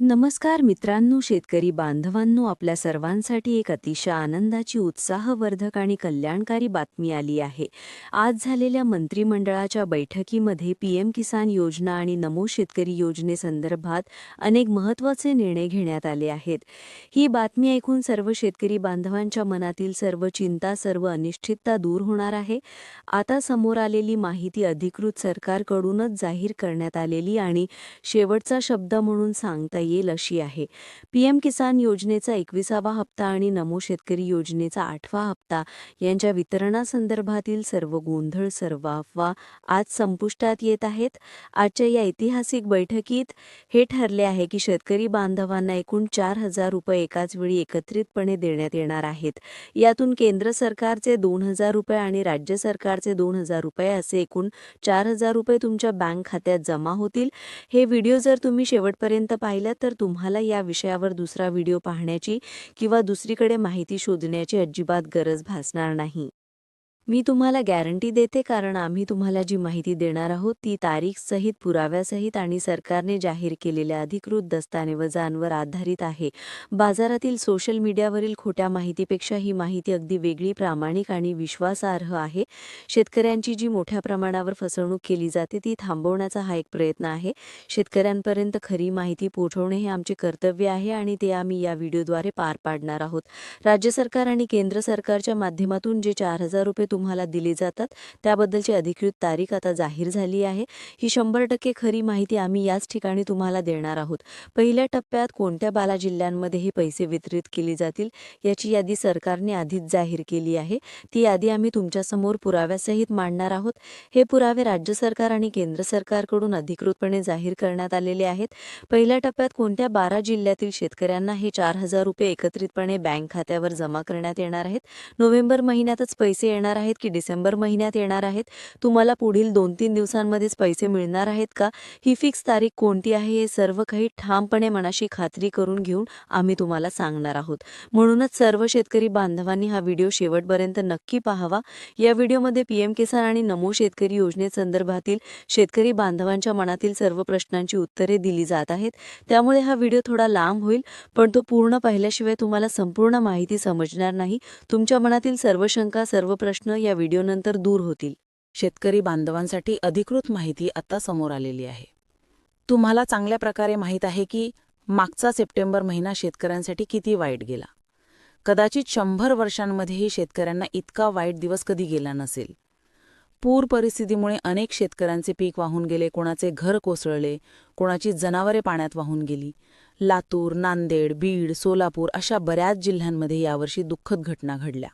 नमस्कार मित्रांनो शेतकरी बांधवांनो आपल्या सर्वांसाठी एक अतिशय आनंदाची उत्साहवर्धक आणि कल्याणकारी बातमी आली आहे. आज झालेल्या मंत्रिमंडळाच्या बैठकीमध्ये पीएम किसान योजना आणि नमो शेतकरी योजनेसंदर्भात अनेक महत्त्वाचे निर्णय घेण्यात आले आहेत. ही बातमी ऐकून सर्व शेतकरी बांधवांच्या मनातील सर्व चिंता सर्व अनिश्चितता दूर होणार आहे. आता समोर आलेली माहिती अधिकृत सरकारकडूनच जाहीर करण्यात आलेली आणि शेवटचा शब्द म्हणून सांगता येईल अशी आहे. पीएम किसान योजनेचा एकविसावा हप्ता आणि नमो शेतकरी योजनेचा आठवा हप्ता यांच्या वितरणासंदर्भातील सर्व गोंधळ सर्व अफवा आज संपुष्टात येत आहेत. आजच्या या ऐतिहासिक बैठकीत हे ठरले आहे की शेतकरी बांधवांना एकूण चार हजार रुपये एकाच वेळी एकत्रितपणे देण्यात येणार आहेत. यातून केंद्र सरकारचे दोन हजार रुपये आणि राज्य सरकारचे दोन हजार रुपये असे एकूण चार हजार रुपये तुमच्या बँक खात्यात जमा होतील. हे व्हिडिओ जर तुम्ही शेवटपर्यंत पाहिलं तर तुम्हाला या विषयावर दुसरा व्हिडिओ पाहण्याची किंवा दुसरीकडे माहिती शोधण्याची अजिबात गरज भासणार नाही. मी तुम्हाला गॅरंटी देते कारण आम्ही तुम्हाला जी माहिती देणार आहोत ती तारीख सहित पुराव्यासहित आणि सरकारने जाहीर केलेल्या अधिकृत दस्तावेजांवर आधारित आहे. बाजारातील सोशल मीडियावरील खोट्या माहितीपेक्षा ही माहिती अगदी वेगळी प्रामाणिक आणि विश्वासार्ह आहे. शेतकऱ्यांची जी मोठ्या प्रमाणावर फसवणूक केली जाते ती थांबवण्याचा हा एक प्रयत्न आहे. शेतकऱ्यांपर्यंत खरी माहिती पोहोचवणे हे आमचे कर्तव्य आहे आणि ते आम्ही या व्हिडिओद्वारे पार पाडणार आहोत. राज्य सरकार आणि केंद्र सरकारच्या माध्यमातून जे चार हजार रुपये तुम्हाला दिले जातात. त्याबद्दलची अधिकृत तारीख आता जाहीर झाली आहे. ही शंभर टक्के खरी माहिती आम्ही याच ठिकाणी तुम्हाला देणार आहोत. पहिल्या टप्प्यात कोणत्या बाला जिल्ह्यांमध्ये हे पैसे वितरित केले जातील याची यादी सरकारने आधीच जाहीर केली आहे. ती यादी आम्ही तुमच्यासमोर पुराव्यासहित मांडणार आहोत. हे पुरावे राज्य सरकार आणि केंद्र सरकारकडून अधिकृतपणे जाहीर करण्यात आलेले आहेत. पहिल्या टप्प्यात कोणत्या बारा जिल्ह्यातील शेतकऱ्यांना हे चार हजार रुपये एकत्रितपणे बँक खात्यावर जमा करण्यात येणार आहेत? नोव्हेंबर महिन्यातच पैसे येणार आहेत. की डिसेंबर महिन्यात येणार आहेत? तुम्हाला पुढील दोन तीन दिवसांमध्येच पैसे मिळणार आहेत का? ही फिक्स तारीख कोणती आहे? हे सर्व काही ठामपणे मनाशी खात्री करून घेऊन आम्ही तुम्हाला सांगणार आहोत. म्हणूनच सर्व शेतकरी बांधवांनी हा व्हिडिओ शेवटपर्यंत नक्की पाहावा. या व्हिडिओमध्ये पीएम किसान आणि नमो शेतकरी योजनेसंदर्भातील शेतकरी बांधवांच्या मनातील सर्व प्रश्नांची उत्तरे दिली जात आहेत. त्यामुळे हा व्हिडिओ थोडा लांब होईल पण तो पूर्ण पाहिल्याशिवाय तुम्हाला संपूर्ण माहिती समजणार नाही. तुमच्या मनातील सर्व शंका सर्व प्रश्न या व्हिडिओनंतर दूर होतील. शेतकरी बांधवांसाठी अधिकृत माहिती आता समोर आलेली आहे. तुम्हाला चांगल्या प्रकारे माहीत आहे की मागचा सप्टेंबर महिना शेतकऱ्यांसाठी किती वाईट गेला. कदाचित शंभर वर्षांमध्येही शेतकऱ्यांना इतका वाईट दिवस कधी गेला नसेल. पूर परिस्थितीमुळे अनेक शेतकऱ्यांचे पीक वाहून गेले कोणाचे घर कोसळले कोणाची जनावरे पाण्यात वाहून गेली. लातूर नांदेड बीड सोलापूर अशा बऱ्याच जिल्ह्यांमध्ये यावर्षी दुःखद घटना घडल्या.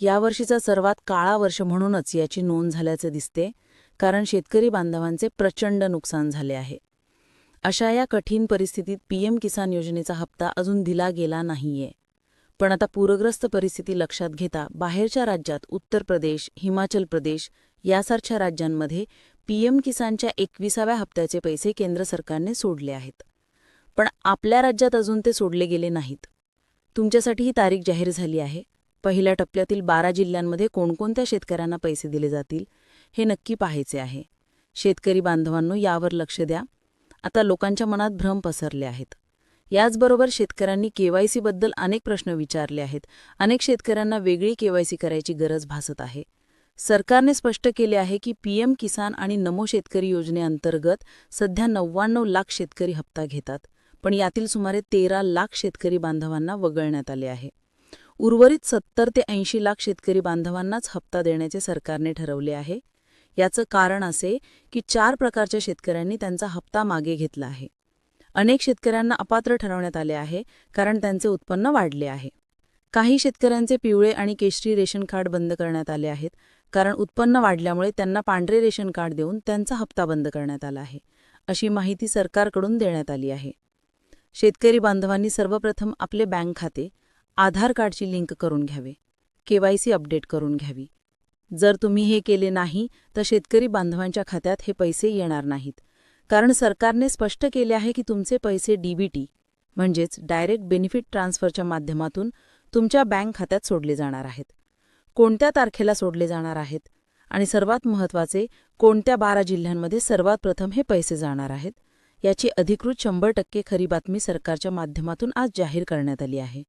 यावर्षीचा सर्वात काळा वर्ष म्हणूनच याची नोंद झाल्याचे दिसते कारण शेतकरी बांधवांचे प्रचंड नुकसान झाले आहे. अशा या कठीण परिस्थितीत पीएम किसान योजनेचा हप्ता अजून दिला गेला नाहीये. पण आता पूरग्रस्त परिस्थिती लक्षात घेता बाहेरच्या राज्यात उत्तर प्रदेश हिमाचल प्रदेश यासारख्या राज्यांमध्ये पीएम किसानच्या एकविसाव्या हप्त्याचे पैसे केंद्र सरकारने सोडले आहेत. पण आपल्या राज्यात अजून ते सोडले गेले नाहीत. तुमच्यासाठी ही तारीख जाहीर झाली आहे. पहिल्या टप्प्यातील बारा जिल्ह्यांमध्ये कोणकोणत्या शेतकऱ्यांना पैसे दिले जातील हे नक्की पाहायचे आहे. शेतकरी बांधवांनो यावर लक्ष द्या. आता लोकांच्या मनात भ्रम पसरले आहेत. याचबरोबर शेतकऱ्यांनी केवायसीबद्दल अनेक प्रश्न विचारले आहेत. अनेक शेतकऱ्यांना वेगळी केवायसी करायची गरज भासत आहे. सरकारने स्पष्ट केले आहे की पीएम किसान आणि नमो शेतकरी योजनेअंतर्गत सध्या नव्याण्णव लाख शेतकरी हप्ता घेतात पण यातील सुमारे तेरा लाख शेतकरी बांधवांना वगळण्यात आले आहे. उर्वरित सत्तर ते ऐंशी लाख शेतकरी बांधवांनाच हप्ता देण्याचे सरकारने ठरवले आहे. याचं कारण असे की चार प्रकारच्या शेतकऱ्यांनी त्यांचा हप्ता मागे घेतला आहे. अनेक शेतकऱ्यांना अपात्र ठरवण्यात आले आहे कारण त्यांचे उत्पन्न वाढले आहे. काही शेतकऱ्यांचे पिवळे आणि केशरी रेशन कार्ड बंद करण्यात आले आहेत कारण उत्पन्न वाढल्यामुळे त्यांना पांढरे रेशन कार्ड देऊन त्यांचा हप्ता बंद करण्यात आला आहे अशी माहिती सरकारकडून देण्यात आली आहे. शेतकरी बांधवांनी सर्वप्रथम आपले बँक खाते आधार कार्डची लिंक करून घ्यावे. केवायसी अपडेट करून घ्यावी. जर तुम्ही हे केले नाही तर शेतकरी बांधवांच्या खात्यात हे पैसे येणार नाहीत. कारण सरकारने स्पष्ट केले आहे की तुमचे पैसे डीबीटी म्हणजेच डायरेक्ट बेनिफिट ट्रान्सफरच्या माध्यमातून तुमच्या बँक खात्यात सोडले जाणार आहेत. कोणत्या तारखेला सोडले जाणार आहेत? आणि सर्वात महत्त्वाचे कोणत्या बारा जिल्ह्यांमध्ये सर्वात प्रथम हे पैसे जाणार आहेत? याची अधिकृत शंभर टक्के खरी बातमी सरकारच्या माध्यमातून आज जाहीर करण्यात आली आहे.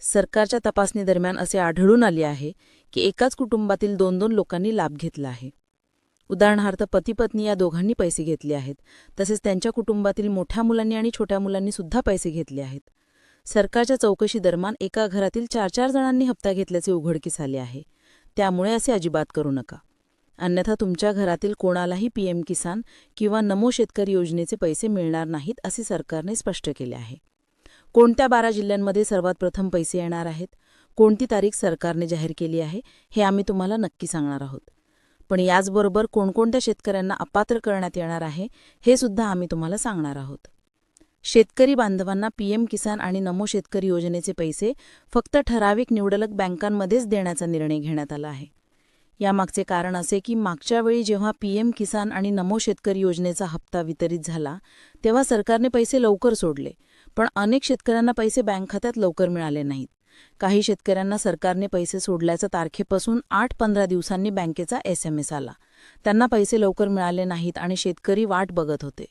सरकारच्या तपासणीदरम्यान असे आढळून आले आहे की एकाच कुटुंबातील दोन दोन लोकांनी लाभ घेतला आहे. उदाहरणार्थ पती पत्नी या दोघांनी पैसे घेतले आहेत. तसेच त्यांच्या कुटुंबातील मोठ्या मुलांनी आणि छोट्या मुलांनी सुद्धा पैसे घेतले आहेत. सरकारच्या चौकशी दरम्यान एका घरातील चार चार जणांनी हप्ता घेतल्याचे उघडकीस आले आहे. त्यामुळे असे अजिबात करू नका. अन्यथा तुमच्या घरातील कोणालाही पीएम किसान किंवा नमो शेतकरी योजनेचे पैसे मिळणार नाहीत असे सरकारने स्पष्ट केले आहे. कोणत्या बारा जिल्ह्यांमध्ये सर्वात प्रथम पैसे येणार आहेत? कोणती तारीख सरकारने जाहीर केली आहे? हे आम्ही तुम्हाला नक्की सांगणार आहोत. पण याचबरोबर कोणकोणत्या शेतकऱ्यांना अपात्र करण्यात येणार आहे हे सुद्धा आम्ही तुम्हाला सांगणार आहोत. शेतकरी बांधवांना पीएम किसान आणि नमो शेतकरी योजनेचे पैसे फक्त ठराविक निवडलक बँकांमध्येच देण्याचा निर्णय घेण्यात आला आहे. यामागचे कारण असे की मागच्या वेळी जेव्हा पीएम किसान आणि नमो शेतकरी योजनेचा हप्ता वितरित झाला तेव्हा सरकारने पैसे लवकर सोडले. पण अनेक शेतकऱ्यांना पैसे बँक खात्यात लवकर मिळाले नाहीत. काही शेतकऱ्यांना सरकारने पैसे सोडल्याच्या तारखेपासून आठ पंधरा दिवसांनी बँकेचा एस एम एस आला. त्यांना पैसे लवकर मिळाले नाहीत आणि शेतकरी वाट बघत होते.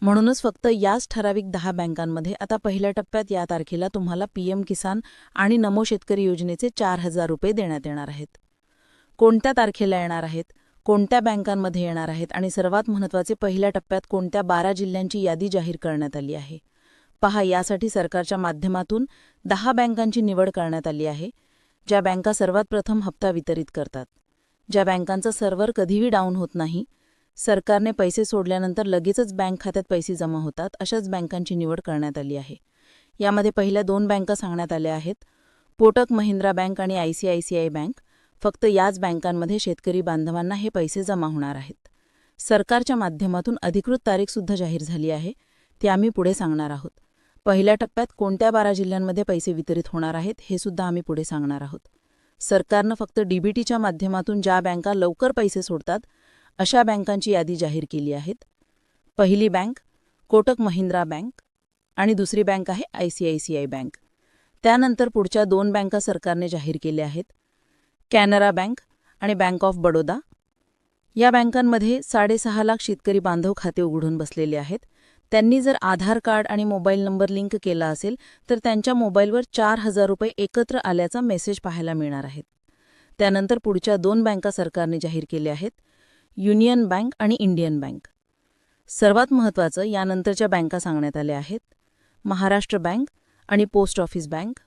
म्हणूनच फक्त याच ठराविक दहा बँकांमध्ये आता पहिल्या टप्प्यात या तारखेला तुम्हाला पीएम किसान आणि नमो शेतकरी योजनेचे चार हजार रुपये देण्यात येणार आहेत. कोणत्या तारखेला येणार आहेत? कोणत्या बँकांमध्ये येणार आहेत? आणि सर्वात महत्त्वाचे पहिल्या टप्प्यात कोणत्या बारा जिल्ह्यांची यादी जाहीर करण्यात आली आहे? पहा यासाठी सरकारच्या माध्यमातून दहा बँकांची निवड करण्यात आली आहे ज्या बँका सर्वात प्रथम हप्ता वितरित करतात. ज्या बँकांचं सर्व्हर कधीही डाऊन होत नाही सरकारने पैसे सोडल्यानंतर लगेचच बँक खात्यात पैसे जमा होतात अशाच बँकांची निवड करण्यात आली आहे. यामध्ये पहिल्या दोन बँका सांगण्यात आल्या आहेत पोटक महिंद्रा बँक आणि आयसीआयसीआय बँक. फक्त याच बँकांमध्ये शेतकरी बांधवांना हे पैसे जमा होणार आहेत. सरकारच्या माध्यमातून अधिकृत तारीखसुद्धा जाहीर झाली आहे ती आम्ही पुढे सांगणार आहोत. पहिल्या टप्प्यात कोणत्या बारा जिल्ह्यांमध्ये पैसे वितरित होणार आहेत हे सुद्धा आम्ही पुढे सांगणार आहोत. सरकारनं फक्त डीबीटीच्या माध्यमातून ज्या बँका लवकर पैसे सोडतात अशा बँकांची यादी जाहीर केली आहेत. पहिली बँक कोटक महिंद्रा बँक आणि दुसरी बँक आहे I C I C I bank. त्यानंतर पुढच्या दोन बँका सरकारने जाहीर केल्या आहेत. कॅनरा बँक आणि बँक ऑफ बडोदा. या बँकांमध्ये साडेसहा लाख शेतकरी बांधव खाते उघडून बसलेले आहेत. त्यांनी जर आधार कार्ड आणि मोबाईल नंबर लिंक केला असेल तर त्यांच्या मोबाईलवर चार हजार रुपये एकत्र आल्याचा मेसेज पाहायला मिळणार आहेत. त्यानंतर पुढच्या दोन बँका सरकारने जाहीर केल्या आहेत युनियन बँक आणि इंडियन बँक. सर्वात महत्त्वाचं यानंतरच्या बँका सांगण्यात आल्या आहेत महाराष्ट्र बँक आणि पोस्ट ऑफिस बँक.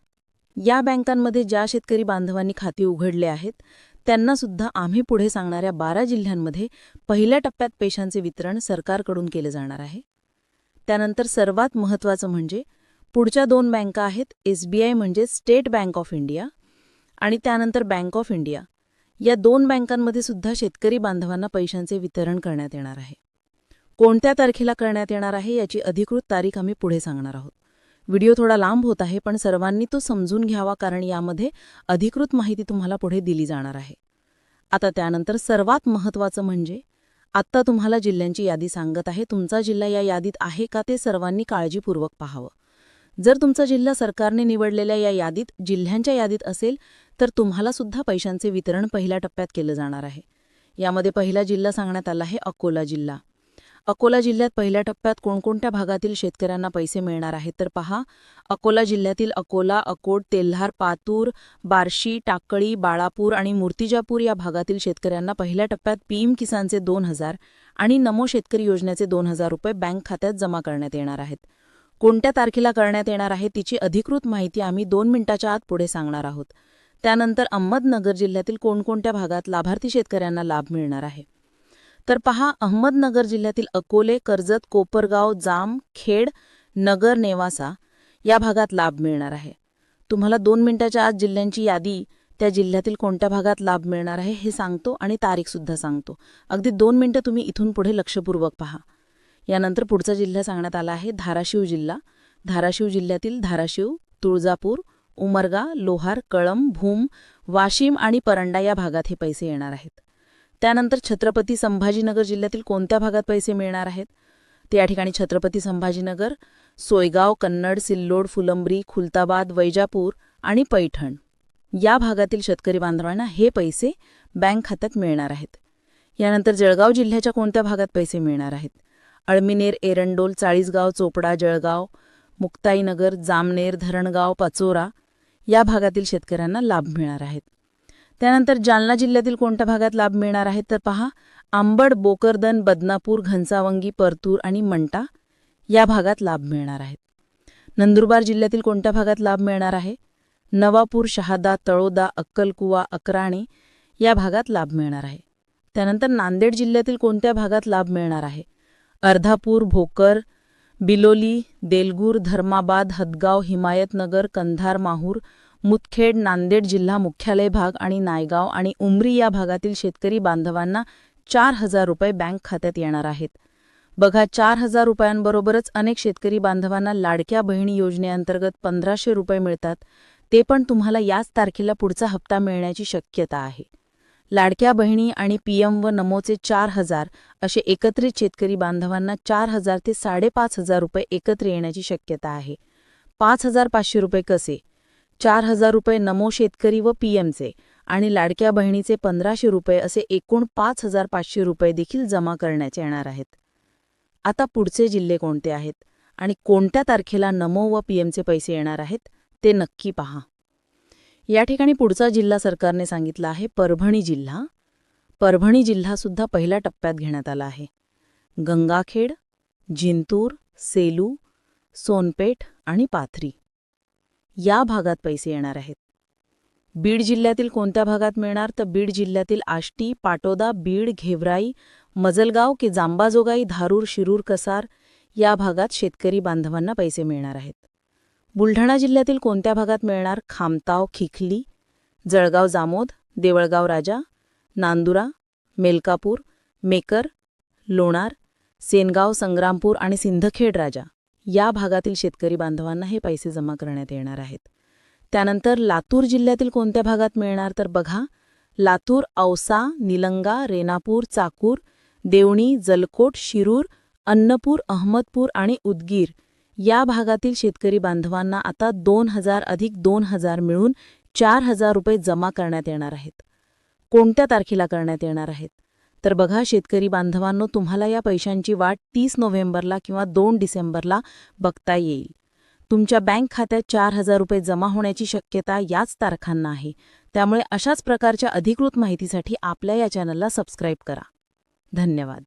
या बँकांमध्ये ज्या शेतकरी बांधवांनी खाती उघडले आहेत त्यांना सुद्धा आम्ही पुढे सांगणाऱ्या बारा जिल्ह्यांमध्ये पहिल्या टप्प्यात पैशांचे वितरण सरकारकडून केले जाणार आहे. त्यानंतर सर्वात महत्त्वाचं म्हणजे पुढच्या दोन बँका आहेत एसबीआय म्हणजे स्टेट बँक ऑफ इंडिया आणि त्यानंतर बँक ऑफ इंडिया. या दोन बँकांमध्ये सुद्धा शेतकरी बांधवांना पैशांचे वितरण करण्यात येणार आहे. कोणत्या तारखेला करण्यात येणार आहे याची अधिकृत तारीख आम्ही पुढे सांगणार आहोत. व्हिडिओ थोडा लांब होत आहे पण सर्वांनी तो समजून घ्यावा कारण यामध्ये अधिकृत माहिती तुम्हाला पुढे दिली जाणार आहे. आता त्यानंतर सर्वात महत्त्वाचं म्हणजे आत्ता तुम्हाला जिल्ह्यांची यादी सांगत आहे. तुमचा जिल्हा या यादीत आहे का ते सर्वांनी काळजीपूर्वक पाहावं. जर तुमचा जिल्हा सरकारने निवडलेल्या या यादीत जिल्ह्यांच्या यादीत असेल तर तुम्हाला सुद्धा पैशांचे वितरण पहिल्या टप्प्यात केलं जाणार आहे. यामध्ये पहिला जिल्हा सांगण्यात आला आहे अकोला जिल्हा. अकोला जिल्ह्यात पहिल्या टप्प्यात कोणकोणत्या भागातील शेतकऱ्यांना पैसे मिळणार आहेत? तर पहा अकोला जिल्ह्यातील अकोला अकोट तेल्हार पातूर बार्शी टाकळी बाळापूर आणि मूर्तिजापूर या भागातील शेतकऱ्यांना पहिल्या टप्प्यात पीएम किसानचे दोन हजार आणि नमो शेतकरी योजनेचे दोन हजार रुपये बँक खात्यात जमा करण्यात येणार आहेत. कोणत्या तारखेला करण्यात येणार आहे तिची अधिकृत माहिती आम्ही दोन मिनिटाच्या आत पुढे सांगणार आहोत. त्यानंतर अहमदनगर जिल्ह्यातील कोणकोणत्या भागात लाभार्थी शेतकऱ्यांना लाभ मिळणार आहे? तर पहा अहमदनगर जिल्ह्यातील अकोले कर्जत कोपरगाव जाम खेड नगर नेवासा या भागात लाभ मिळणार आहे. तुम्हाला दोन मिनिटाच्या आत जिल्ह्यांची यादी त्या जिल्ह्यातील कोणत्या भागात लाभ मिळणार आहे हे सांगतो आणि तारीखसुद्धा सांगतो. अगदी दोन मिनटं तुम्ही इथून पुढे लक्षपूर्वक पहा. यानंतर पुढचा जिल्हा सांगण्यात आला आहे धाराशिव जिल्हा. धाराशिव जिल्ह्यातील धाराशिव तुळजापूर उमरगा लोहार कळंब भूम वाशिम आणि परंडा या भागात हे पैसे येणार आहेत. त्यानंतर छत्रपती संभाजीनगर जिल्ह्यातील कोणत्या भागात पैसे मिळणार आहेत? ते या ठिकाणी छत्रपती संभाजीनगर सोयगाव कन्नड सिल्लोड फुलंब्री खुलताबाद वैजापूर आणि पैठण. या भागातील शेतकरी बांधवांना हे पैसे बँक खात्यात मिळणार आहेत. यानंतर जळगाव जिल्ह्याच्या कोणत्या भागात पैसे मिळणार आहेत? अळमिनेर एरंडोल चाळीसगाव चोपडा जळगाव मुक्ताईनगर जामनेर धरणगाव पाचोरा या भागातील शेतकऱ्यांना लाभ मिळणार आहेत. त्यानंतर जालना जिल्ह्यातील कोणत्या भागात लाभ मिळणार आहेत तर पहा आंबड बोकरदन बदनापूर घनसावंगी परतूर आणि मंटा या भागात लाभ मिळणार आहेत. नंदुरबार जिल्ह्यातील कोणत्या भागात लाभ मिळणार आहे? नवापूर शहादा तळोदा अक्कलकुवा अक्राणी या भागात लाभ मिळणार आहे. त्यानंतर नांदेड जिल्ह्यातील कोणत्या भागात लाभ मिळणार आहे? अर्धापूर भोकर बिलोली देलगूर धर्माबाद हदगाव हिमायतनगर कंधार माहूर मुदखेड नांदेड जिल्हा मुख्यालय भाग आणि नायगाव आणि उमरी या भागातील शेतकरी बांधवांना चार हजार रुपये बँक खात्यात येणार आहेत. बघा चार हजार रुपयांबरोबरच अनेक शेतकरी बांधवांना लाडक्या बहिणी योजनेअंतर्गत पंधराशे रुपये मिळतात. ते पण तुम्हाला याच तारखेला पुढचा हप्ता मिळण्याची शक्यता आहे. लाडक्या बहिणी आणि पीएम व नमोचे चार हजार असे एकत्रित शेतकरी बांधवांना चार हजार ते साडेपाच हजार रुपये एकत्र येण्याची शक्यता आहे. पाच हजार पाचशे रुपये कसे? चार हजार रुपये नमो शेतकरी व पीएमचे आणि लाडक्या बहिणीचे पंधराशे रुपये असे एकूण पाच हजार पाचशे रुपये देखील जमा करण्याचे येणार आहेत. आता पुढचे जिल्हे कोणते आहेत आणि कोणत्या तारखेला नमो व पीएमचे पैसे येणार आहेत ते नक्की पहा. या ठिकाणी पुढचा जिल्हा सरकारने सांगितला आहे परभणी जिल्हा. परभणी जिल्हासुद्धा पहिल्या टप्प्यात घेण्यात आला आहे. गंगाखेड जिंतूर सेलू सोनपेठ आणि पाथरी. या भागात पैसे येणार आहेत. बीड जिल्ह्यातील कोणत्या भागात मिळणार तर बीड जिल्ह्यातील आष्टी पाटोदा बीड घेवराई मजलगाव की जांबाजोगाई धारूर शिरूर कसार या भागात शेतकरी बांधवांना पैसे मिळणार आहेत. बुलढाणा जिल्ह्यातील कोणत्या भागात मिळणार खामताव खिखली जळगाव जामोद देवळगाव राजा नांदुरा मेलकापूर मेकर लोणार सेनगाव संग्रामपूर आणि सिंदखेड राजा. या भागातील शेतकरी बांधवांना हे पैसे जमा करण्यात येणार आहेत. त्यानंतर लातूर जिल्ह्यातील कोणत्या भागात मिळणार? तर बघा लातूर औसा निलंगा रेनापूर चाकूर देवणी जलकोट शिरूर अन्नपूर अहमदपूर आणि उदगीर या भागातील शेतकरी बांधवांना आता दोन हजार अधिक दोन हजार मिळून चार हजार रुपये जमा करण्यात येणार आहेत. कोणत्या तारखेला करण्यात येणार आहेत? तर बघा शेतकरी बांधवांनो तुम्हाला या पैशांची वाट तीस नोव्हेंबरला किंवा दोन डिसेंबरला बघता येईल. तुमच्या बँक खात्यात चार हजार रुपये जमा होण्याची शक्यता याच तारखांना आहे. त्यामुळे अशाच प्रकारच्या अधिकृत माहितीसाठी आपल्या या चॅनलला सबस्क्राईब करा. धन्यवाद.